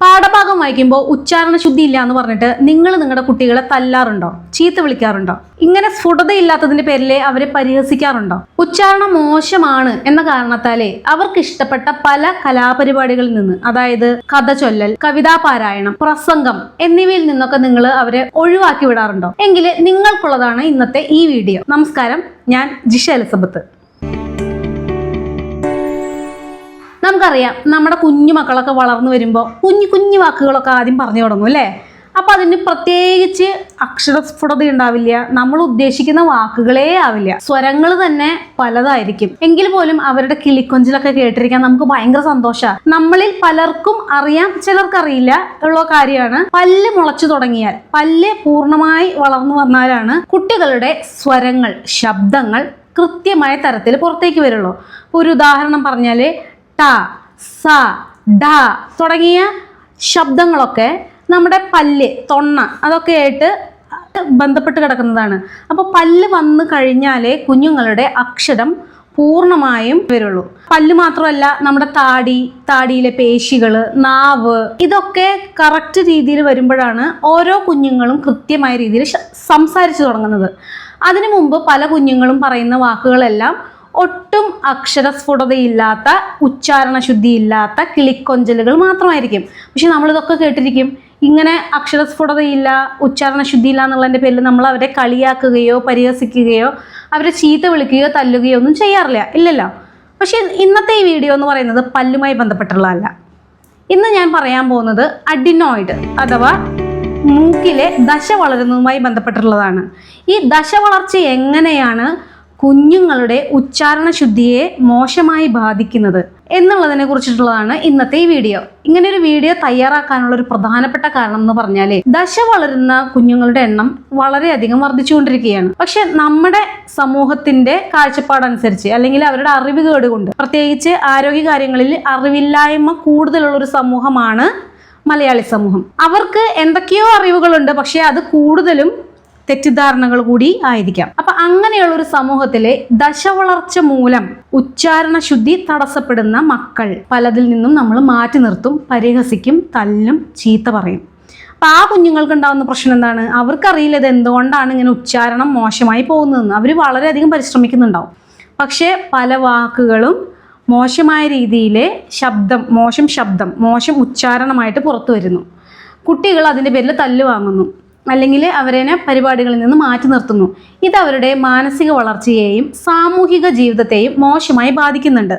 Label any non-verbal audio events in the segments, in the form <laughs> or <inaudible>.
പാഠഭാഗം വായിക്കുമ്പോൾ ഉച്ചാരണ ശുദ്ധി ഇല്ല എന്ന് പറഞ്ഞിട്ട് നിങ്ങൾ നിങ്ങളുടെ കുട്ടികളെ തല്ലാറുണ്ടോ? ചീത്ത വിളിക്കാറുണ്ടോ? ഇങ്ങനെ സ്ഫുടതയില്ലാത്തതിന്റെ പേരിൽ അവരെ പരിഹസിക്കാറുണ്ടോ? ഉച്ചാരണം മോശമാണ് എന്ന കാരണത്താലേ അവർക്ക് ഇഷ്ടപ്പെട്ട പല കലാപരിപാടികളിൽ നിന്ന് അതായത് കഥ ചൊല്ലൽ കവിതാ പാരായണം പ്രസംഗം എന്നിവയിൽ നിന്നൊക്കെ നിങ്ങൾ അവരെ ഒഴിവാക്കി വിടാറുണ്ടോ? എങ്കിൽ നിങ്ങൾക്കുള്ളതാണ് ഇന്നത്തെ ഈ വീഡിയോ. നമസ്കാരം ഞാൻ ജിഷ എലിസബത്ത്. നമുക്കറിയാം നമ്മുടെ കുഞ്ഞു മക്കളൊക്കെ വളർന്നു വരുമ്പോൾ കുഞ്ഞു കുഞ്ഞു വാക്കുകളൊക്കെ ആദ്യം പറഞ്ഞു തുടങ്ങും അല്ലേ? അപ്പം അതിന് പ്രത്യേകിച്ച് അക്ഷരസ്ഫുടത ഉണ്ടാവില്ല. നമ്മൾ ഉദ്ദേശിക്കുന്ന വാക്കുകളേ ആവില്ല. സ്വരങ്ങൾ തന്നെ പലതായിരിക്കും. എങ്കിൽ പോലും അവരുടെ കിളിക്കൊഞ്ചിലൊക്കെ കേട്ടിരിക്കാൻ നമുക്ക് ഭയങ്കര സന്തോഷമാണ് നമ്മളിൽ പലർക്കും അറിയാം ചിലർക്കറിയില്ല ഉള്ള കാര്യമാണ്. പല്ല് മുളച്ചു തുടങ്ങിയാൽ പല്ല് പൂർണമായി വളർന്നു വന്നാലാണ് കുട്ടികളുടെ സ്വരങ്ങൾ ശബ്ദങ്ങൾ കൃത്യമായ തരത്തിൽ പുറത്തേക്ക് വരുള്ളൂ. ഒരു ഉദാഹരണം പറഞ്ഞാൽ ട സ ഡ തുടങ്ങിയ ശബ്ദങ്ങളൊക്കെ നമ്മുടെ പല്ല് തൊണ്ണ അതൊക്കെ ആയിട്ട് ബന്ധപ്പെട്ട് കിടക്കുന്നതാണ്. അപ്പോൾ പല്ല് വന്നു കഴിഞ്ഞാലേ കുഞ്ഞുങ്ങളുടെ അക്ഷരം പൂർണമായും വരുള്ളൂ. പല്ല് മാത്രമല്ല നമ്മുടെ താടി താടിയിലെ പേശികൾ നാവ് ഇതൊക്കെ കറക്റ്റ് രീതിയിൽ വരുമ്പോഴാണ് ഓരോ കുഞ്ഞുങ്ങളും കൃത്യമായ രീതിയിൽ സംസാരിച്ചു തുടങ്ങുന്നത്. അതിനു മുമ്പ് പല കുഞ്ഞുങ്ങളും പറയുന്ന വാക്കുകളെല്ലാം ഒട്ടും അക്ഷരസ്ഫുടതയില്ലാത്ത ഉച്ചാരണ ശുദ്ധിയില്ലാത്ത കിളിക്കൊഞ്ചലുകൾ മാത്രമായിരിക്കും. പക്ഷെ നമ്മളിതൊക്കെ കേട്ടിരിക്കും ഇങ്ങനെ അക്ഷരസ്ഫുടതയില്ല ഉച്ചാരണ ശുദ്ധിയില്ല എന്നുള്ളതിന്റെ പേരിൽ നമ്മൾ അവരെ കളിയാക്കുകയോ പരിഹസിക്കുകയോ അവരെ ചീത്ത വിളിക്കുകയോ തല്ലുകയോ ഒന്നും ചെയ്യാറില്ല. ഇല്ലല്ലോ? പക്ഷേ ഇന്നത്തെ ഈ വീഡിയോ എന്ന് പറയുന്നത് പല്ലുമായി ബന്ധപ്പെട്ടുള്ളതല്ല. ഇന്ന് ഞാൻ പറയാൻ പോകുന്നത് അഡിനോയിഡ് അഥവാ മൂക്കിലെ ദശ വളരുന്നതുമായി ബന്ധപ്പെട്ടിട്ടുള്ളതാണ് ഈ ദശ വളർച്ച എങ്ങനെയാണ് കുഞ്ഞുങ്ങളുടെ ഉച്ചാരണ ശുദ്ധിയെ മോശമായി ബാധിക്കുന്നത് എന്നുള്ളതിനെ കുറിച്ചിട്ടുള്ളതാണ് ഇന്നത്തെ ഈ വീഡിയോ. ഇങ്ങനെ ഒരു വീഡിയോ തയ്യാറാക്കാനുള്ള ഒരു പ്രധാനപ്പെട്ട കാരണം എന്ന് പറഞ്ഞാൽ ദശ വളരുന്ന കുഞ്ഞുങ്ങളുടെ എണ്ണം വളരെയധികം വർദ്ധിച്ചുകൊണ്ടിരിക്കുകയാണ്. പക്ഷെ നമ്മുടെ സമൂഹത്തിന്റെ കാഴ്ചപ്പാടനുസരിച്ച് അല്ലെങ്കിൽ അവരുടെ അറിവ് കേടുകൊണ്ട് പ്രത്യേകിച്ച് ആരോഗ്യ കാര്യങ്ങളിൽ അറിവില്ലായ്മ കൂടുതലുള്ള ഒരു സമൂഹമാണ് മലയാളി സമൂഹം. അവർക്ക് എന്തൊക്കെയോ അറിവുകളുണ്ട് പക്ഷെ അത് കൂടുതലും തെറ്റിദ്ധാരണകൾ കൂടി ആയിരിക്കാം. അപ്പൊ അങ്ങനെയുള്ള ഒരു സമൂഹത്തിലെ ദശവളർച്ച മൂലം ഉച്ചാരണ ശുദ്ധി തടസ്സപ്പെടുന്ന മക്കൾ പലതിൽ നിന്നും നമ്മൾ മാറ്റി നിർത്തും പരിഹസിക്കും തല്ലും ചീത്ത പറയും. അപ്പൊ ആ കുഞ്ഞുങ്ങൾക്ക് ഉണ്ടാകുന്ന പ്രശ്നം എന്താണ്? അവർക്കറിയില്ല ഇത് എന്തുകൊണ്ടാണ് ഇങ്ങനെ ഉച്ചാരണം മോശമായി പോകുന്നതെന്ന്. അവർ വളരെയധികം പരിശ്രമിക്കുന്നുണ്ടാവും. പക്ഷേ പല വാക്കുകളും മോശമായ രീതിയിലെ ശബ്ദം മോശം ശബ്ദം മോശം ഉച്ചാരണമായിട്ട് പുറത്തു വരുന്നു. കുട്ടികൾ അതിന്റെ പേരിൽ തല്ല് വാങ്ങുന്നു. അല്ലെങ്കിൽ അവരെ പരിപാടികളിൽ നിന്ന് മാറ്റി നിർത്തുന്നു. ഇത് അവരുടെ മാനസിക വളർച്ചയെയും സാമൂഹിക ജീവിതത്തെയും മോശമായി ബാധിക്കുന്നുണ്ട്.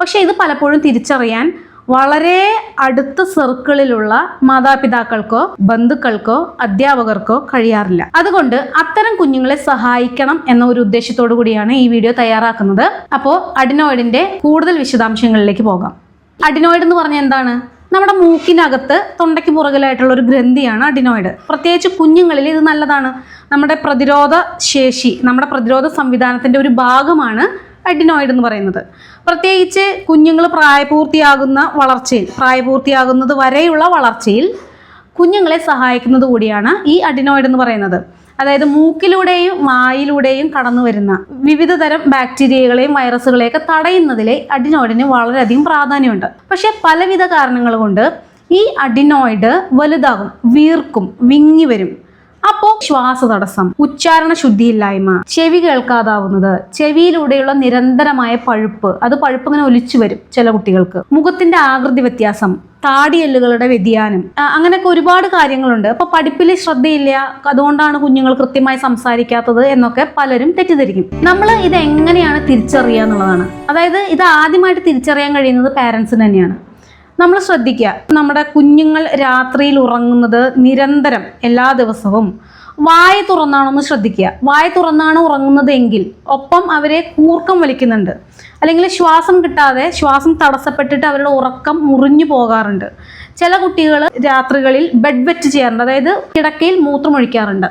പക്ഷേ ഇത് പലപ്പോഴും തിരിച്ചറിയാൻ വളരെ അടുത്ത സർക്കിളിലുള്ള മാതാപിതാക്കൾക്കോ ബന്ധുക്കൾക്കോ അധ്യാപകർക്കോ കഴിയാറില്ല. അതുകൊണ്ട് അത്തരം കുഞ്ഞുങ്ങളെ സഹായിക്കണം എന്ന ഒരു ഉദ്ദേശത്തോടു കൂടിയാണ് ഈ വീഡിയോ തയ്യാറാക്കുന്നത്. അപ്പോൾ അഡിനോയിഡിന്റെ കൂടുതൽ വിശദാംശങ്ങളിലേക്ക് പോകാം. അഡിനോയിഡ് എന്ന് പറഞ്ഞാൽ എന്താണ്? നമ്മുടെ മൂക്കിനകത്ത് തൊണ്ടയ്ക്ക് പുറകിലായിട്ടുള്ള ഒരു ഗ്രന്ഥിയാണ് അഡിനോയിഡ്. പ്രത്യേകിച്ച് കുഞ്ഞുങ്ങളിൽ ഇത് നല്ലതാണ്. നമ്മുടെ പ്രതിരോധ ശേഷി നമ്മുടെ പ്രതിരോധ സംവിധാനത്തിന്റെ ഒരു ഭാഗമാണ് അഡിനോയിഡ് എന്ന് പറയുന്നത്. പ്രത്യേകിച്ച് കുഞ്ഞുങ്ങൾ പ്രായപൂർത്തിയാകുന്ന വളർച്ചയിൽ പ്രായപൂർത്തിയാകുന്നത് വരെയുള്ള വളർച്ചയിൽ കുഞ്ഞുങ്ങളെ സഹായിക്കുന്നത് കൂടിയാണ് ഈ അഡിനോയിഡ് എന്ന് പറയുന്നത്. അതായത് മൂക്കിലൂടെയും വായിലൂടെയും കടന്നു വരുന്ന വിവിധ തരം ബാക്ടീരിയകളെയും വൈറസുകളെയൊക്കെ തടയുന്നതിലെ അഡിനോയിഡിന് വളരെയധികം പ്രാധാന്യമുണ്ട്. പക്ഷേ പലവിധ കാരണങ്ങൾ കൊണ്ട് ഈ അഡിനോയിഡ് വലുതാകും വീർക്കും വിങ്ങി വരും. അപ്പോൾ ശ്വാസതടസ്സം ഉച്ചാരണ ശുദ്ധിയില്ലായ്മ ചെവി കേൾക്കാതാവുന്നത് ചെവിയിലൂടെയുള്ള നിരന്തരമായ പഴുപ്പ് അത് പഴുപ്പ് ഇങ്ങനെ ഒലിച്ചു വരും ചില കുട്ടികൾക്ക്. മുഖത്തിന്റെ ആകൃതി വ്യത്യാസം താടിയെല്ലുകളുടെ വ്യതിയാനം അങ്ങനെയൊക്കെ ഒരുപാട് കാര്യങ്ങളുണ്ട്. അപ്പൊ പഠിപ്പിൽ ശ്രദ്ധയില്ല അതുകൊണ്ടാണ് കുഞ്ഞുങ്ങൾ കൃത്യമായി സംസാരിക്കാത്തത് എന്നൊക്കെ പലരും തെറ്റിദ്ധരിക്കും. നമ്മൾ ഇത് എങ്ങനെയാണ് തിരിച്ചറിയുക എന്നുള്ളതാണ്. അതായത് ഇത് ആദ്യമായിട്ട് തിരിച്ചറിയാൻ കഴിയുന്നത് പാരൻസിന് തന്നെയാണ്. നമ്മൾ ശ്രദ്ധിക്കുക. നമ്മുടെ കുഞ്ഞുങ്ങൾ രാത്രിയിൽ ഉറങ്ങുന്നത് നിരന്തരം എല്ലാ ദിവസവും. വായ തുറന്നാണെന്ന് ശ്രദ്ധിക്കുക. വായ തുറന്നാണ് ഉറങ്ങുന്നത് എങ്കിൽ ഒപ്പം അവരെ കൂർക്കം വലിക്കുന്നുണ്ട്. അല്ലെങ്കിൽ ശ്വാസം കിട്ടാതെ ശ്വാസം തടസ്സപ്പെട്ടിട്ട് അവരുടെ ഉറക്കം മുറിഞ്ഞു പോകാറുണ്ട്. ചില കുട്ടികൾ രാത്രികളിൽ ബെഡ് വെറ്റ് ചെയ്യാറുണ്ട്. അതായത് കിടക്കയിൽ മൂത്രമൊഴിക്കാറുണ്ട്.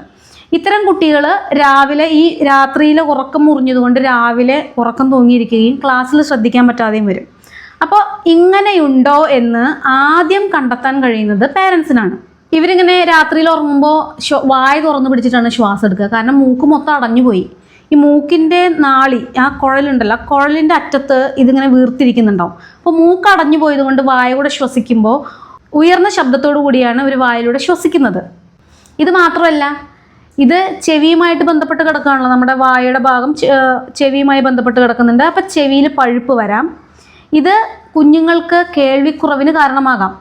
ഇത്തരം കുട്ടികൾ രാവിലെ ഈ രാത്രിയിലെ ഉറക്കം മുറിഞ്ഞതുകൊണ്ട് രാവിലെ ഉറക്കം തൂങ്ങിയിരിക്കുകയും ക്ലാസ്സിൽ ശ്രദ്ധിക്കാൻ പറ്റാതെയും വരും. അപ്പോൾ ഇങ്ങനെയുണ്ടോ എന്ന് ആദ്യം കണ്ടെത്താൻ കഴിയുന്നത് പേരൻസിനാണ് ഇവരിങ്ങനെ രാത്രിയിൽ ഉറങ്ങുമ്പോൾ വായ തുറന്ന് പിടിച്ചിട്ടാണ് ശ്വാസം എടുക്കുക. കാരണം മൂക്ക് മൊത്തം അടഞ്ഞുപോയി. ഈ മൂക്കിന്റെ നാളി ആ കുഴലുണ്ടല്ലോ ആ കുഴലിന്റെ അറ്റത്ത് ഇതിങ്ങനെ വീർത്തിരിക്കുന്നുണ്ടാവും. അപ്പോൾ മൂക്ക് അടഞ്ഞു പോയത് കൊണ്ട് വായ കൂടെ ശ്വസിക്കുമ്പോൾ ഉയർന്ന ശബ്ദത്തോടു കൂടിയാണ് ഒരു വായിലൂടെ ശ്വസിക്കുന്നത്. ഇത് മാത്രമല്ല ഇത് ചെവിയുമായിട്ട് ബന്ധപ്പെട്ട് കിടക്കുകയാണല്ലോ നമ്മുടെ വായയുടെ ഭാഗം ചെവിയുമായി ബന്ധപ്പെട്ട് കിടക്കുന്നുണ്ട്. അപ്പം ചെവിയിൽ പഴുപ്പ് വരാം. ഇത് കുഞ്ഞുങ്ങൾക്ക് കേൾവിക്കുറവിന് കാരണമാകാം.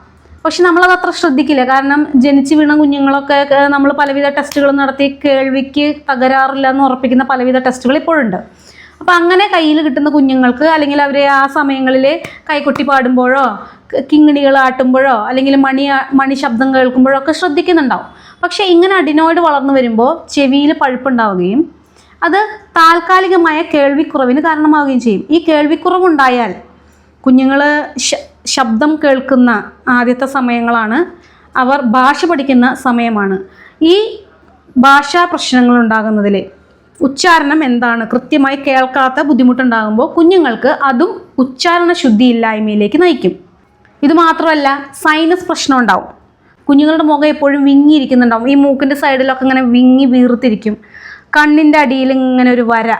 പക്ഷെ നമ്മളത് അത്ര ശ്രദ്ധിക്കില്ല. കാരണം ജനിച്ചു വീണ കുഞ്ഞുങ്ങളൊക്കെ നമ്മൾ പലവിധ ടെസ്റ്റുകൾ നടത്തി കേൾവിക്ക് തകരാറില്ല എന്ന് ഉറപ്പിക്കുന്ന പലവിധ ടെസ്റ്റുകൾ ഇപ്പോഴുണ്ട്. അപ്പം അങ്ങനെ കയ്യിൽ കിട്ടുന്ന കുഞ്ഞുങ്ങൾക്ക് അല്ലെങ്കിൽ അവരെ ആ സമയങ്ങളിൽ കൈകൊട്ടി പാടുമ്പോഴോ കിങ്ങിണികൾ ആട്ടുമ്പോഴോ അല്ലെങ്കിൽ മണി മണി ശബ്ദം കേൾക്കുമ്പോഴോ ഒക്കെ ശ്രദ്ധിക്കുന്നുണ്ടാവും. പക്ഷേ ഇങ്ങനെ അഡിനോയിഡ് വളർന്നു വരുമ്പോൾ ചെവിയിൽ പഴുപ്പുണ്ടാവുകയും അത് താൽക്കാലികമായ കേൾവിക്കുറവിന് കാരണമാവുകയും ചെയ്യും. ഈ കേൾവിക്കുറവുണ്ടായാൽ കുഞ്ഞുങ്ങൾ ശബ്ദം കേൾക്കുന്ന ആദ്യത്തെ സമയങ്ങളാണ്. അവർ ഭാഷ പഠിക്കുന്ന സമയമാണ്. ഈ ഭാഷാ പ്രശ്നങ്ങൾ ഉണ്ടാകുന്നതിൽ ഉച്ചാരണം എന്താണ്? കൃത്യമായി കേൾക്കാത്ത ബുദ്ധിമുട്ടുണ്ടാകുമ്പോൾ കുഞ്ഞുങ്ങൾക്ക് അതും ഉച്ചാരണ ശുദ്ധിയില്ലായ്മയിലേക്ക് നയിക്കും. ഇത് മാത്രമല്ല സൈനസ് പ്രശ്നം ഉണ്ടാവും. കുഞ്ഞുങ്ങളുടെ മുഖം എപ്പോഴും വിങ്ങിയിരിക്കുന്നുണ്ടാവും. ഈ മൂക്കിന്റെ സൈഡിലൊക്കെ ഇങ്ങനെ വിങ്ങി വീർത്തിരിക്കും. കണ്ണിന്റെ അടിയിൽ ഇങ്ങനെ ഒരു വര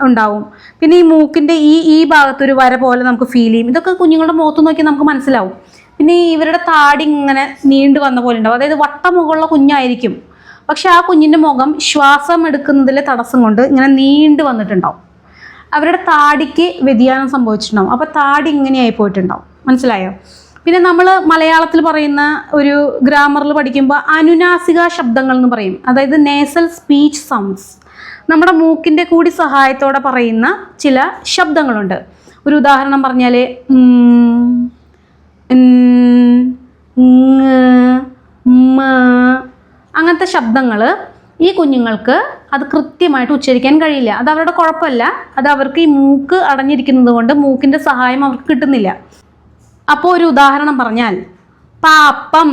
ഉണ്ടാവും. പിന്നെ ഈ മൂക്കിന്റെ ഈ ഈ ഭാഗത്തൊരു വര പോലെ നമുക്ക് ഫീൽ ചെയ്യും. ഇതൊക്കെ കുഞ്ഞുങ്ങളുടെ മുഖത്ത് നോക്കി നമുക്ക് മനസ്സിലാവും. പിന്നെ ഇവരുടെ താടി ഇങ്ങനെ നീണ്ടു വന്ന പോലെ ഉണ്ടാവും. അതായത് വട്ടമുഖമുള്ള കുഞ്ഞായിരിക്കും. പക്ഷെ ആ കുഞ്ഞിന്റെ മുഖം ശ്വാസം എടുക്കുന്നതിലെ തടസ്സം കൊണ്ട് ഇങ്ങനെ നീണ്ടു വന്നിട്ടുണ്ടാവും. അവരുടെ താടിക്ക് വ്യതിയാനം സംഭവിച്ചിട്ടുണ്ടാവും. അപ്പോൾ താടി ഇങ്ങനെയായി പോയിട്ടുണ്ടാവും. മനസ്സിലായോ? പിന്നെ നമ്മൾ മലയാളത്തിൽ പറയുന്ന ഒരു ഗ്രാമറിൽ പഠിക്കുമ്പോൾ അനുനാസിക ശബ്ദങ്ങൾ എന്ന് പറയും. അതായത് നേസൽ സ്പീച്ച് സൗണ്ട്സ് നമ്മുടെ മൂക്കിന്റെ കൂടി സഹായത്തോടെ പറയുന്ന ചില ശബ്ദങ്ങളുണ്ട്. ഒരു ഉദാഹരണം പറഞ്ഞാൽ അങ്ങനത്തെ ശബ്ദങ്ങൾ ഈ കുഞ്ഞുങ്ങൾക്ക് അത് കൃത്യമായിട്ട് ഉച്ചരിക്കാൻ കഴിയില്ല. അത് അവരുടെ കുഴപ്പമല്ല. അത് അവർക്ക് ഈ മൂക്ക് അടഞ്ഞിരിക്കുന്നത് കൊണ്ട് മൂക്കിന്റെ സഹായം അവർക്ക് കിട്ടുന്നില്ല. അപ്പോൾ ഒരു ഉദാഹരണം പറഞ്ഞാൽ പാപ്പം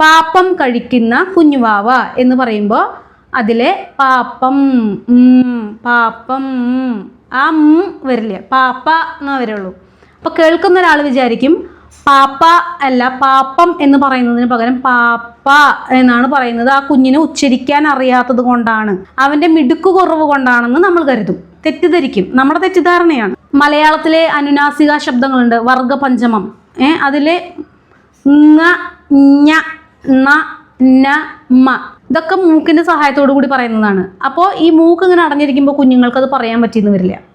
പാപ്പം കഴിക്കുന്ന കുഞ്ഞുവാവ എന്ന് പറയുമ്പോൾ അതിലെ പാപ്പം പാപ്പം. ആ ഉം വരില്ല? പാപ്പ എന്നേ വരുള്ളൂ അപ്പോൾ കേൾക്കുന്ന ഒരാൾ വിചാരിക്കും പാപ്പ അല്ല പാപ്പം എന്ന് പറയുന്നതിന് പകരം പാപ്പ എന്നാണ് പറയുന്നത്. ആ കുഞ്ഞിനെ ഉച്ചരിക്കാൻ അറിയാത്തത് കൊണ്ടാണ്. അവന്റെ മിടുക്ക് കുറവ് കൊണ്ടാണെന്ന് നമ്മൾ കരുതും. തെറ്റിദ്ധരിക്കും. നമ്മുടെ തെറ്റിദ്ധാരണയാണ്. മലയാളത്തിലെ അനുനാസിക ശബ്ദങ്ങളുണ്ട്. വർഗപഞ്ചമം ഏ അതിലെ ങ ഞ ണ ന മ. ഇതൊക്കെ മൂക്കിന്റെ സഹായത്തോടു കൂടി പറയുന്നതാണ്. അപ്പോൾ ഈ മൂക്ക് ഇങ്ങനെ അടഞ്ഞിരിക്കുമ്പോൾ കുഞ്ഞുങ്ങൾക്ക് അത് പറയാൻ പറ്റിയെന്ന് വരില്ല.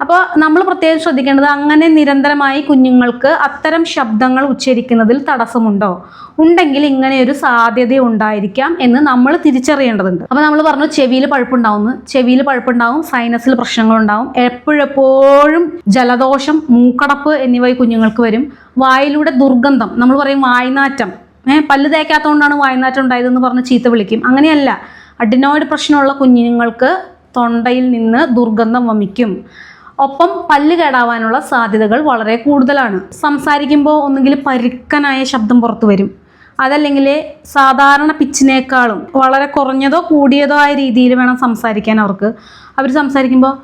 അപ്പോൾ നമ്മൾ പ്രത്യേകം ശ്രദ്ധിക്കേണ്ടത് അങ്ങനെ നിരന്തരമായി കുഞ്ഞുങ്ങൾക്ക് അത്തരം ശബ്ദങ്ങൾ ഉച്ചരിക്കുന്നതിൽ തടസ്സമുണ്ടോ? ഉണ്ടെങ്കിൽ ഇങ്ങനെ ഒരു സാധ്യത ഉണ്ടായിരിക്കാം എന്ന് നമ്മൾ തിരിച്ചറിയേണ്ടതുണ്ട്. അപ്പോൾ നമ്മൾ പറഞ്ഞു ചെവിയിൽ പഴുപ്പുണ്ടാവുന്നു. ചെവിയിൽ പഴുപ്പുണ്ടാവും സൈനസിൽ പ്രശ്നങ്ങളുണ്ടാവും. എപ്പോഴെപ്പോഴും ജലദോഷം മൂക്കടപ്പ് എന്നിവ കുഞ്ഞുങ്ങൾക്ക് വരും. വായിലൂടെ ദുർഗന്ധം നമ്മൾ പറയും വായ്നാറ്റം. പല്ല് തേക്കാത്തതുകൊണ്ടാണ് വായ്നാറ്റം ഉണ്ടായതെന്ന് പറഞ്ഞ് ചീത്ത വിളിക്കും. അങ്ങനെയല്ല. അഡിനോയിഡ് പ്രശ്നമുള്ള കുഞ്ഞുങ്ങൾക്ക് തൊണ്ടയിൽ നിന്ന് ദുർഗന്ധം വമിക്കും. ഒപ്പം പല്ല് കേടാവാനുള്ള സാധ്യതകൾ വളരെ കൂടുതലാണ്. സംസാരിക്കുമ്പോൾ ഒന്നുകിൽ പരുക്കനായ ശബ്ദം പുറത്തു വരും. അതല്ലെങ്കിൽ സാധാരണ പിച്ചിനേക്കാളും വളരെ കുറഞ്ഞതോ കൂടിയതോ ആയ രീതിയിൽ വേണം സംസാരിക്കാൻ അവർക്ക്. അവർ സംസാരിക്കുമ്പോൾ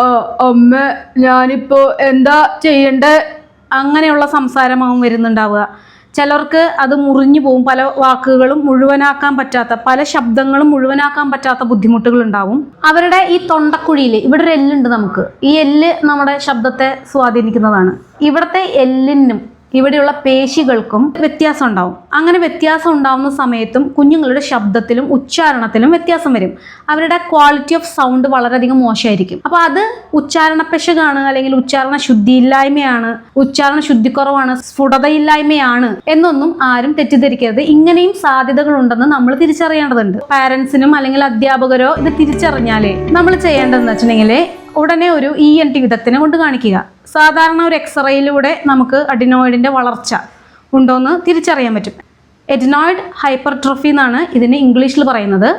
"ആ, അമ്മ ഞാനിപ്പോൾ എന്താ ചെയ്യണ്ടേ? അങ്ങനെയുള്ള സംസാരമാവും വരുന്നുണ്ടാവുക. ചിലർക്ക് അത് മുറിഞ്ഞു പോകും. പല വാക്കുകളും മുഴുവനാക്കാൻ പറ്റാത്ത പല ശബ്ദങ്ങളും മുഴുവനാക്കാൻ പറ്റാത്ത ബുദ്ധിമുട്ടുകൾ ഉണ്ടാവും. അവരുടെ ഈ തൊണ്ടക്കുഴിയിൽ ഇവിടെ ഒരു എല്ലുണ്ട് നമുക്ക്. ഈ എല്ല് നമ്മുടെ ശബ്ദത്തെ സ്വാധീനിക്കുന്നതാണ്. ഇവിടുത്തെ എല്ലിനും ഇവിടെയുള്ള പേശികൾക്കും വ്യത്യാസം ഉണ്ടാവും. അങ്ങനെ വ്യത്യാസം ഉണ്ടാവുന്ന സമയത്തും കുഞ്ഞുങ്ങളുടെ ശബ്ദത്തിലും ഉച്ചാരണത്തിലും വ്യത്യാസം വരും. അവരുടെ ക്വാളിറ്റി ഓഫ് സൗണ്ട് വളരെയധികം മോശമായിരിക്കും. അപ്പോൾ അത് ഉച്ചാരണ പെശകാണ് അല്ലെങ്കിൽ ഉച്ചാരണ ശുദ്ധിയില്ലായ്മയാണ് ഉച്ചാരണ ശുദ്ധിക്കുറവാണ് സ്ഫുടതയില്ലായ്മയാണ് എന്നൊന്നും ആരും തെറ്റിദ്ധരിക്കരുത്. ഇങ്ങനെയും സാധ്യതകൾ ഉണ്ടെന്ന് നമ്മൾ തിരിച്ചറിയേണ്ടതുണ്ട്. പാരൻസിനും അല്ലെങ്കിൽ അധ്യാപകരോ ഇത് തിരിച്ചറിഞ്ഞാലേ നമ്മൾ ചെയ്യേണ്ടതെന്ന് വെച്ചിട്ടുണ്ടെങ്കിൽ ഉടനെ ഒരു ഇ എൻ ടി വിദഗ്ധനെ കൊണ്ട് കാണിക്കുക. സാധാരണ ഒരു എക്സ്റേയിലൂടെ നമുക്ക് അഡിനോയിഡിന്റെ വളർച്ച ഉണ്ടോയെന്ന് തിരിച്ചറിയാൻ പറ്റും. എഡിനോയിഡ് ഹൈപ്പർട്രോഫി എന്നാണ് ഇതിന് ഇംഗ്ലീഷിൽ പറയുന്നത്.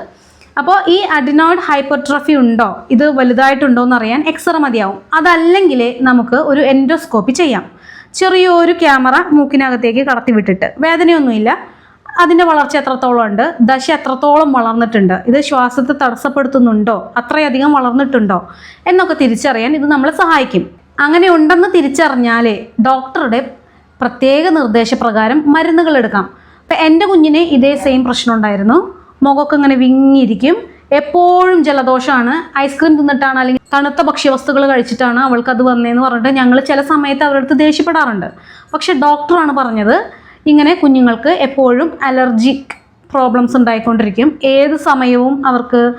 അപ്പോൾ ഈ അഡിനോയിഡ് ഹൈപ്പർട്രോഫി ഉണ്ടോ? ഇത് വലുതായിട്ടുണ്ടോ എന്ന് അറിയാൻ എക്സ്റേ മതിയാവും. അതല്ലെങ്കിൽ നമുക്ക് ഒരു എൻഡോസ്കോപ്പി ചെയ്യാം. ചെറിയൊരു ക്യാമറ മൂക്കിനകത്തേക്ക് കടത്തി വിട്ടിട്ട് വേദനയൊന്നുമില്ല. അതിന്റെ വളർച്ച എത്രത്തോളം ഉണ്ട്? ദശ എത്രത്തോളം വളർന്നിട്ടുണ്ട്? ഇത് ശ്വാസത്തെ തടസ്സപ്പെടുത്തുന്നുണ്ടോ? അത്രയധികം വളർന്നിട്ടുണ്ടോ? എന്നൊക്കെ തിരിച്ചറിയാൻ ഇത് നമ്മളെ സഹായിക്കും. അങ്ങനെ ഉണ്ടെന്ന് തിരിച്ചറിഞ്ഞാലേ ഡോക്ടറുടെ പ്രത്യേക നിർദ്ദേശപ്രകാരം മരുന്നുകൾ എടുക്കാം. അപ്പം എന്റെ കുഞ്ഞിന് ഇതേ സെയിം പ്രശ്നം ഉണ്ടായിരുന്നു. മുഖമൊക്കെ ഇങ്ങനെ വിങ്ങിയിരിക്കും. എപ്പോഴും ജലദോഷമാണ്. ഐസ്ക്രീം തിന്നിട്ടാണ് അല്ലെങ്കിൽ തണുത്ത ഭക്ഷ്യവസ്തുക്കൾ കഴിച്ചിട്ടാണ് അവൾക്ക് അത് വന്നതെന്ന് പറഞ്ഞിട്ട് ഞങ്ങൾ ചില സമയത്ത് അവരുടെ അടുത്ത് ദേഷ്യപ്പെടാറുണ്ട്. പക്ഷെ ഡോക്ടറാണ് പറഞ്ഞത് ഇങ്ങനെ കുഞ്ഞുങ്ങൾക്ക് എപ്പോഴും അലർജിക് പ്രോബ്ലംസ് ഉണ്ടായിക്കൊണ്ടിരിക്കും. ഏത് സമയവും അവർക്ക്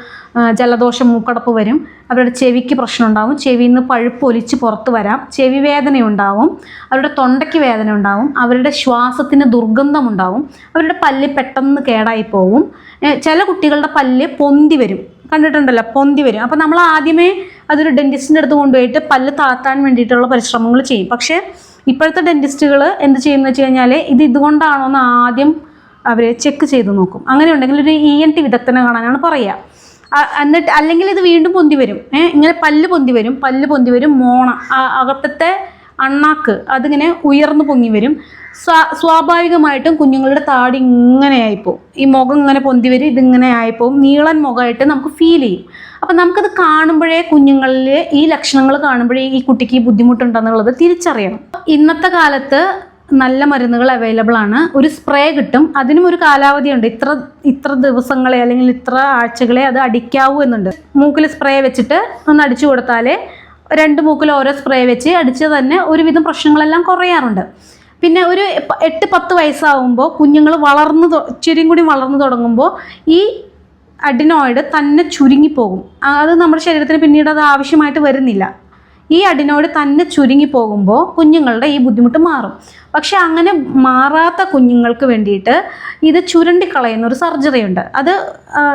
ജലദോഷം മൂക്കടപ്പ് വരും. അവരുടെ ചെവിക്ക് പ്രശ്നം ഉണ്ടാവും ചെവിയിൽ നിന്ന് പഴുപ്പ് ഒലിച്ച് പുറത്ത് വരാം. ചെവി വേദന ഉണ്ടാവും. അവരുടെ തൊണ്ടയ്ക്ക് വേദന ഉണ്ടാവും. അവരുടെ ശ്വാസത്തിന് ദുർഗന്ധം ഉണ്ടാവും. അവരുടെ പല്ല് പെട്ടെന്ന് കേടായി പോവും. ചില കുട്ടികളുടെ പല്ല് പൊന്തി വരും. കണ്ടിട്ടുണ്ടല്ലോ പൊന്തി വരും. അപ്പം നമ്മൾ ആദ്യമേ അതൊരു ഡെന്റിസ്റ്റിന്റെ അടുത്ത് കൊണ്ടുപോയിട്ട് പല്ല് താത്താൻ വേണ്ടിയിട്ടുള്ള പരിശ്രമങ്ങൾ ചെയ്യും. പക്ഷേ ഇപ്പോഴത്തെ ഡെന്റിസ്റ്റുകൾ എന്ത് ചെയ്യുമെന്ന് വെച്ച് കഴിഞ്ഞാൽ ഇത് ഇതുകൊണ്ടാണോ എന്ന് ആദ്യം അവർ ചെക്ക് ചെയ്ത് നോക്കും. അങ്ങനെ ഉണ്ടെങ്കിൽ ഒരു ഇ എൻ ടി വിദഗ്ധനെ കാണാനാണ് പറയുക. എന്നിട്ട് അല്ലെങ്കിൽ ഇത് വീണ്ടും പൊന്തി വരും. ഇങ്ങനെ പല്ല് പൊന്തി വരും. പല്ല് പൊന്തി വരും മോണ അകത്തത്തെ അണ്ണാക്ക് അതിങ്ങനെ ഉയർന്നു പൊങ്ങി വരും. സ്വാ സ്വാഭാവികമായിട്ടും കുഞ്ഞുങ്ങളുടെ താടി ഇങ്ങനെ ആയിപ്പോവും. ഈ മുഖം ഇങ്ങനെ പൊന്തി വരും ഇതിങ്ങനെ ആയിപ്പോവും. നീളൻ മുഖമായിട്ട് നമുക്ക് ഫീൽ ചെയ്യും. അപ്പം നമുക്കത് കാണുമ്പോഴേ കുഞ്ഞുങ്ങളിൽ ഈ ലക്ഷണങ്ങൾ കാണുമ്പോഴേ ഈ കുട്ടിക്ക് ബുദ്ധിമുട്ടുണ്ടെന്നുള്ളത് തിരിച്ചറിയണം. ഇന്നത്തെ കാലത്ത് നല്ല മരുന്നുകൾ അവൈലബിൾ ആണ്. ഒരു സ്പ്രേ കിട്ടും. അതിനും ഒരു കാലാവധിയുണ്ട്. ഇത്ര ഇത്ര ദിവസങ്ങളെ അല്ലെങ്കിൽ ഇത്ര ആഴ്ചകളെ അത് അടിക്കാവൂ എന്നുണ്ട്. മൂക്കിൽ സ്പ്രേ വെച്ചിട്ട് ഒന്ന് അടിച്ചു കൊടുത്താലേ രണ്ട് മൂക്കിൽ ഓരോ സ്പ്രേ വെച്ച് അടിച്ച് തന്നെ ഒരുവിധം പ്രശ്നങ്ങളെല്ലാം കുറയാറുണ്ട്. പിന്നെ ഒരു എട്ട് പത്ത് വയസ്സാവുമ്പോൾ കുഞ്ഞുങ്ങൾ വളർന്നു ഇച്ചിരിയും കൂടി വളർന്നു തുടങ്ങുമ്പോൾ ഈ അഡിനോയിഡ് തന്നെ ചുരുങ്ങിപ്പോകും. അത് നമ്മുടെ ശരീരത്തിന് പിന്നീട് അത് ആവശ്യമായിട്ട് വരുന്നില്ല. ഈ അടിനോട് തന്നെ ചുരുങ്ങി പോകുമ്പോൾ കുഞ്ഞുങ്ങളുടെ ഈ ബുദ്ധിമുട്ട് മാറും. പക്ഷെ അങ്ങനെ മാറാത്ത കുഞ്ഞുങ്ങൾക്ക് വേണ്ടിയിട്ട് ഇത് ചുരണ്ടി കളയുന്ന ഒരു സർജറി ഉണ്ട്. അത്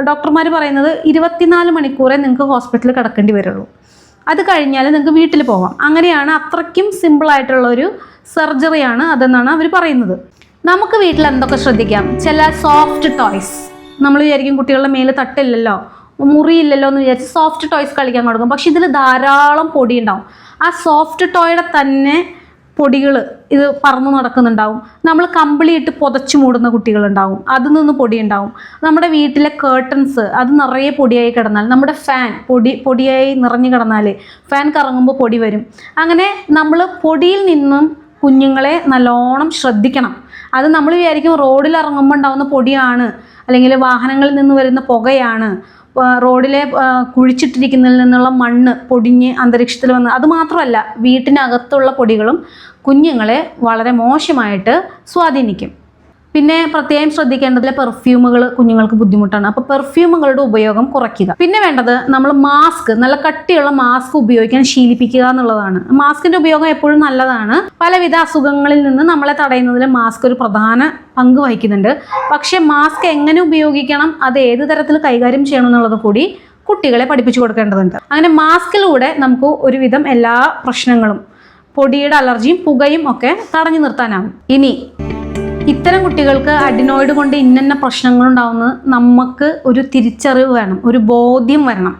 ഡോക്ടർമാർ പറയുന്നത് ഇരുപത്തിനാല് മണിക്കൂറേ നിങ്ങൾക്ക് ഹോസ്പിറ്റലിൽ കിടക്കേണ്ടി വരുള്ളൂ. അത് കഴിഞ്ഞാൽ നിങ്ങൾക്ക് വീട്ടിൽ പോകാം. അങ്ങനെയാണ് അത്രയ്ക്കും സിമ്പിളായിട്ടുള്ള ഒരു സർജറിയാണ് അതെന്നാണ് അവർ പറയുന്നത്. നമുക്ക് വീട്ടിൽ എന്തൊക്കെ ശ്രദ്ധിക്കാം? ചില സോഫ്റ്റ് ടോയ്സ് നമ്മൾ വിചാരിക്കും കുട്ടികളുടെ മേലെ തട്ടില്ലല്ലോ. മുറിയില്ലല്ലോ എന്ന് വിചാരിച്ച് സോഫ്റ്റ് ടോയ്സ് കളിക്കാൻ കൊടുക്കും പക്ഷെ ഇതിൽ ധാരാളം പൊടി ഉണ്ടാവും ആ സോഫ്റ്റ് ടോയുടെ തന്നെ പൊടികൾ ഇത് പറന്നു നടക്കുന്നുണ്ടാവും. നമ്മൾ കമ്പിളിയിട്ട് പുതച്ചു മൂടുന്ന കുട്ടികളുണ്ടാവും. അതിൽ നിന്ന് പൊടി ഉണ്ടാവും നമ്മുടെ വീട്ടിലെ കേർട്ടൻസ് അത് നിറയെ പൊടിയായി കിടന്നാൽ നമ്മുടെ ഫാൻ പൊടി പൊടിയായി നിറഞ്ഞു കിടന്നാൽ ഫാൻ കറങ്ങുമ്പോൾ പൊടി വരും. അങ്ങനെ നമ്മൾ പൊടിയിൽ നിന്നും കുഞ്ഞുങ്ങളെ നല്ലോണം ശ്രദ്ധിക്കണം. അത് നമ്മൾ വിചാരിക്കും റോഡിൽ ഇറങ്ങുമ്പോൾ ഉണ്ടാകുന്ന പൊടിയാണ് അല്ലെങ്കിൽ വാഹനങ്ങളിൽ നിന്ന് വരുന്ന പുകയാണ് റോഡിലെ കുഴിച്ചിട്ടിരിക്കുന്നതിൽ നിന്നുള്ള മണ്ണ് പൊടിഞ്ഞ് അന്തരീക്ഷത്തിൽ വന്ന് അതുമാത്രമല്ല വീട്ടിനകത്തുള്ള പൊടികളും കുഞ്ഞുങ്ങളെ വളരെ മോശമായിട്ട് സ്വാധീനിക്കും. പിന്നെ പ്രത്യേകം ശ്രദ്ധിക്കേണ്ടതിലെ പെർഫ്യൂമുകൾ കുഞ്ഞുങ്ങൾക്ക് ബുദ്ധിമുട്ടാണ്. അപ്പോൾ പെർഫ്യൂമുകളുടെ ഉപയോഗം കുറയ്ക്കുക. പിന്നെ വേണ്ടത് നമ്മൾ മാസ്ക് നല്ല കട്ടിയുള്ള മാസ്ക് ഉപയോഗിക്കാൻ ശീലിപ്പിക്കുക എന്നുള്ളതാണ്. മാസ്കിന്റെ ഉപയോഗം എപ്പോഴും നല്ലതാണ്. പലവിധ അസുഖങ്ങളിൽ നിന്ന് നമ്മളെ തടയുന്നതിൽ മാസ്ക് ഒരു പ്രധാന പങ്ക് വഹിക്കുന്നുണ്ട്. പക്ഷേ മാസ്ക് എങ്ങനെ ഉപയോഗിക്കണം അത് ഏത് തരത്തിൽ കൈകാര്യം ചെയ്യണം എന്നുള്ളത് കൂടി കുട്ടികളെ പഠിപ്പിച്ചു കൊടുക്കേണ്ടതുണ്ട്. അങ്ങനെ മാസ്കിലൂടെ നമുക്ക് ഒരുവിധം എല്ലാ പ്രശ്നങ്ങളും പൊടിയുടെ അലർജിയും പുകയും ഒക്കെ തടഞ്ഞു നിർത്താനാവും. ഇനി ഇത്തരം കുട്ടികൾക്ക് അഡിനോയിഡ് കൊണ്ട് ഇന്നന്ന പ്രശ്നങ്ങൾ ഉണ്ടാവുന്നത് നമുക്ക് ഒരു തിരിച്ചറിവ് വേണം ഒരു ബോധ്യം വരണം.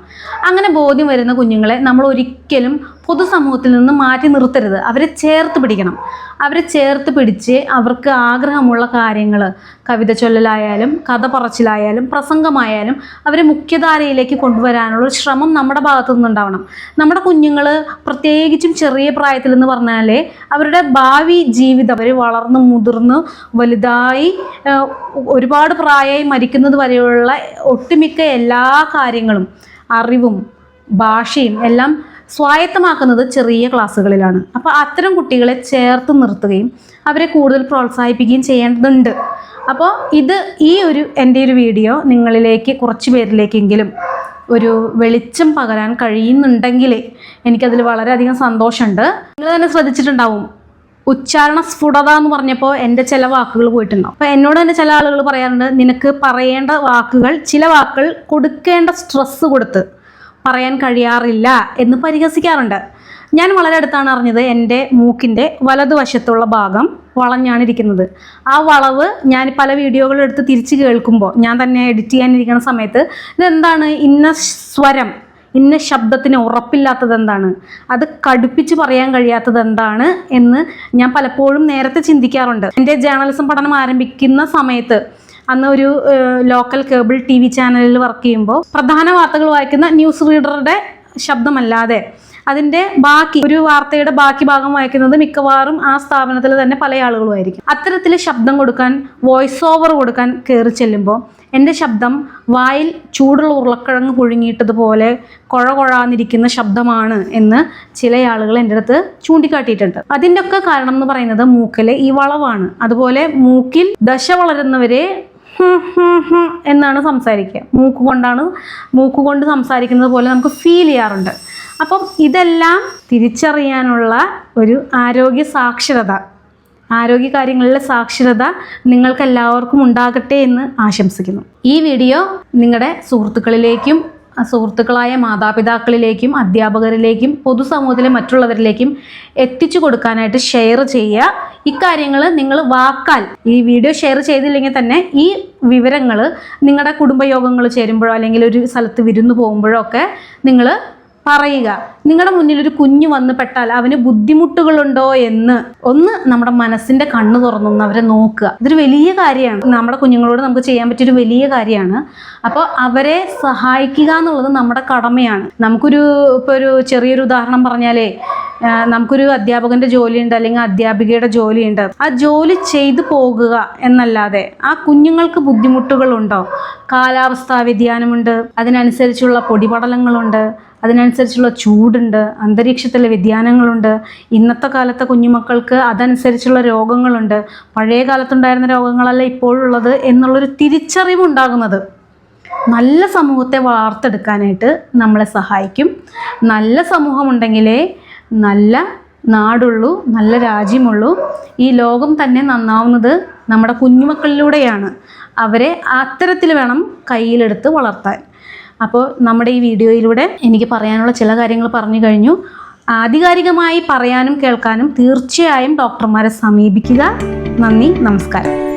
അങ്ങനെ ബോധ്യം വരുന്ന കുഞ്ഞുങ്ങളെ നമ്മൾ ഒരിക്കലും പൊതുസമൂഹത്തിൽ നിന്ന് മാറ്റി നിർത്തരുത്. അവരെ ചേർത്ത് പിടിക്കണം. അവരെ ചേർത്ത് പിടിച്ച് അവർക്ക് ആഗ്രഹമുള്ള കാര്യങ്ങൾ കവിത ചൊല്ലലായാലും കഥ പറച്ചിലായാലും പ്രസംഗമായാലും അവരെ മുഖ്യധാരയിലേക്ക് കൊണ്ടുവരാനുള്ള ശ്രമം നമ്മുടെ ഭാഗത്തു നിന്നുണ്ടാവണം. നമ്മുടെ കുഞ്ഞുങ്ങൾ പ്രത്യേകിച്ചും ചെറിയ പ്രായത്തിൽ എന്ന് പറഞ്ഞാൽ അവരുടെ ഭാവി ജീവിതം അവർ വളർന്ന് മുതിർന്ന് വലുതായി ഒരുപാട് പ്രായമായി മരിക്കുന്നത് വരെയുള്ള ഒട്ടുമിക്ക എല്ലാ കാര്യങ്ങളും അറിവും ഭാഷയും എല്ലാം സ്വായത്തമാക്കുന്നത് ചെറിയ ക്ലാസ്സുകളിലാണ്. അപ്പോൾ അത്തരം കുട്ടികളെ ചേർത്ത് നിർത്തുകയും അവരെ കൂടുതൽ പ്രോത്സാഹിപ്പിക്കുകയും ചെയ്യേണ്ടതുണ്ട്. അപ്പോൾ ഇത് ഈ ഒരു എന്റെ ഒരു വീഡിയോ നിങ്ങളിലേക്ക് കുറച്ച് പേരിലേക്കെങ്കിലും ഒരു വെളിച്ചം പകരാൻ കഴിയുന്നുണ്ടെങ്കിൽ എനിക്കതിൽ വളരെയധികം സന്തോഷമുണ്ട്. നിങ്ങൾ തന്നെ ശ്രദ്ധിച്ചിട്ടുണ്ടാവും. ഉച്ചാരണ സ്ഫുടത എന്ന് പറഞ്ഞപ്പോൾ എന്റെ ചില വാക്കുകൾ പോയിട്ടുണ്ടാവും. അപ്പോൾ എന്നോട് തന്നെ ചില ആളുകൾ പറയാറുണ്ട് നിനക്ക് പറയേണ്ട വാക്കുകൾ ചില വാക്കുകൾ കൊടുക്കേണ്ട സ്ട്രെസ്സ് കൊടുത്ത് പറയാൻ കഴിയാറില്ല എന്ന് പരിഹസിക്കാറുണ്ട്. ഞാൻ വളരെ അടുത്താണ് അറിഞ്ഞത് എന്റെ മൂക്കിന്റെ വലതുവശത്തുള്ള ഭാഗം വളഞ്ഞാണ് ഇരിക്കുന്നത്. ആ വളവ് ഞാൻ പല വീഡിയോകൾ എടുത്ത് തിരിച്ച് കേൾക്കുമ്പോൾ ഞാൻ തന്നെ എഡിറ്റ് ചെയ്യാനിരിക്കുന്ന സമയത്ത് ഇതെന്താണ്? ഇന്ന സ്വരം ഇന്ന ശബ്ദത്തിന് ഉറപ്പില്ലാത്തത് എന്താണ്? അത് കടുപ്പിച്ച് പറയാൻ കഴിയാത്തത് എന്താണ് എന്ന് ഞാൻ പലപ്പോഴും നേരത്തെ ചിന്തിക്കാറുണ്ട്. എന്റെ ജേർണലിസം പഠനം ആരംഭിക്കുന്ന സമയത്ത് അന്ന് ഒരു ലോക്കൽ കേബിൾ ടി വി ചാനലിൽ വർക്ക് ചെയ്യുമ്പോൾ പ്രധാന വാർത്തകൾ വായിക്കുന്ന ന്യൂസ് റീഡറുടെ ശബ്ദമല്ലാതെ അതിന്റെ ബാക്കി ഒരു വാർത്തയുടെ ബാക്കി ഭാഗം വായിക്കുന്നത് മിക്കവാറും ആ സ്ഥാപനത്തിൽ തന്നെ പല ആളുകളുമായിരിക്കും അത്തരത്തിൽ ശബ്ദം കൊടുക്കാൻ വോയിസ് ഓവർ കൊടുക്കാൻ കയറി ചെല്ലുമ്പോൾ എന്റെ ശബ്ദം വായിൽ ചൂടുള്ള ഉരുളക്കിഴങ്ങ് പുഴുങ്ങിയിട്ടതുപോലെ കുഴ കുഴാന്നിരിക്കുന്ന ശബ്ദമാണ് എന്ന് ചില ആളുകൾ എന്റെ അടുത്ത് ചൂണ്ടിക്കാട്ടിയിട്ടുണ്ട്. അതിന്റെയൊക്കെ കാരണം എന്ന് പറയുന്നത് മൂക്കിലെ ഈ വളവാണ്. അതുപോലെ മൂക്കിൽ ദശ വളരുന്നവരെ <laughs> എന്നാണ് സംസാരിക്കുക. മൂക്ക് കൊണ്ടാണ് മൂക്ക് കൊണ്ട് സംസാരിക്കുന്നത് പോലെ നമുക്ക് ഫീൽ ചെയ്യാറുണ്ട്. അപ്പം ഇതെല്ലാം തിരിച്ചറിയാനുള്ള ഒരു ആരോഗ്യ സാക്ഷരത ആരോഗ്യ കാര്യങ്ങളിലെ സാക്ഷരത നിങ്ങൾക്കെല്ലാവർക്കും ഉണ്ടാകട്ടെ എന്ന് ആശംസിക്കുന്നു. ഈ വീഡിയോ നിങ്ങളുടെ സുഹൃത്തുക്കളിലേക്കും സുഹൃത്തുക്കളായ മാതാപിതാക്കളിലേക്കും അധ്യാപകരിലേക്കും പൊതുസമൂഹത്തിലെ മറ്റുള്ളവരിലേക്കും എത്തിച്ചു കൊടുക്കാനായിട്ട് ഷെയർ ചെയ്യുക. ഇക്കാര്യങ്ങൾ നിങ്ങൾ വാക്കാൽ ഈ വീഡിയോ ഷെയർ ചെയ്തില്ലെങ്കിൽ തന്നെ ഈ വിവരങ്ങൾ നിങ്ങളുടെ കുടുംബയോഗങ്ങൾ ചേരുമ്പോഴോ അല്ലെങ്കിൽ ഒരു സ്ഥലത്ത് വിരുന്ന് പോകുമ്പോഴോ ഒക്കെ നിങ്ങൾ പറയുക. നിങ്ങളുടെ മുന്നിൽ ഒരു കുഞ്ഞ് വന്ന് പെട്ടാൽ അവന് ബുദ്ധിമുട്ടുകളുണ്ടോ എന്ന് ഒന്ന് നമ്മുടെ മനസ്സിന്റെ കണ്ണ് തുറന്നൊന്ന് അവരെ നോക്കുക. ഇതൊരു വലിയ കാര്യമാണ്. നമ്മുടെ കുഞ്ഞുങ്ങളോട് നമുക്ക് ചെയ്യാൻ പറ്റിയൊരു വലിയ കാര്യമാണ്. അപ്പോൾ അവരെ സഹായിക്കുക എന്നുള്ളത് നമ്മുടെ കടമയാണ്. നമുക്കൊരു ഇപ്പൊ ഒരു ചെറിയൊരു ഉദാഹരണം പറഞ്ഞാലേ നമുക്കൊരു അധ്യാപകന്റെ ജോലിയുണ്ട് അല്ലെങ്കിൽ അധ്യാപികയുടെ ജോലിയുണ്ട്. ആ ജോലി ചെയ്തു പോകുക എന്നല്ലാതെ ആ കുഞ്ഞുങ്ങൾക്ക് ബുദ്ധിമുട്ടുകളുണ്ടോ? കാലാവസ്ഥാ വ്യതിയാനമുണ്ട്. അതിനനുസരിച്ചുള്ള പൊടിപടലങ്ങളുണ്ട്. അതിനനുസരിച്ചുള്ള ചൂടുണ്ട് അന്തരീക്ഷത്തിലെ വ്യതിയാനങ്ങളുണ്ട് ഇന്നത്തെ കാലത്തെ കുഞ്ഞുമക്കൾക്ക് അതനുസരിച്ചുള്ള രോഗങ്ങളുണ്ട്. പഴയ കാലത്തുണ്ടായിരുന്ന രോഗങ്ങളല്ല ഇപ്പോഴുള്ളത് എന്നുള്ളൊരു തിരിച്ചറിവുണ്ടാകുന്നത്. നല്ല സമൂഹത്തെ വാർത്തെടുക്കാനായിട്ട് നമ്മളെ സഹായിക്കും. നല്ല സമൂഹമുണ്ടെങ്കിലേ നല്ല നാടുള്ളൂ നല്ല രാജ്യമുള്ളൂ. ഈ ലോകം തന്നെ നന്നാവുന്നത് നമ്മുടെ കുഞ്ഞുമക്കളിലൂടെയാണ്. അവരെ അത്തരത്തിൽ വേണം കയ്യിലെടുത്ത് വളർത്താൻ. അപ്പോൾ നമ്മുടെ ഈ വീഡിയോയിലൂടെ എനിക്ക് പറയാനുള്ള ചില കാര്യങ്ങൾ പറഞ്ഞു കഴിഞ്ഞു. ആധികാരികമായി പറയാനും കേൾക്കാനും തീർച്ചയായും ഡോക്ടർമാരെ സമീപിക്കുക. നന്ദി നമസ്കാരം.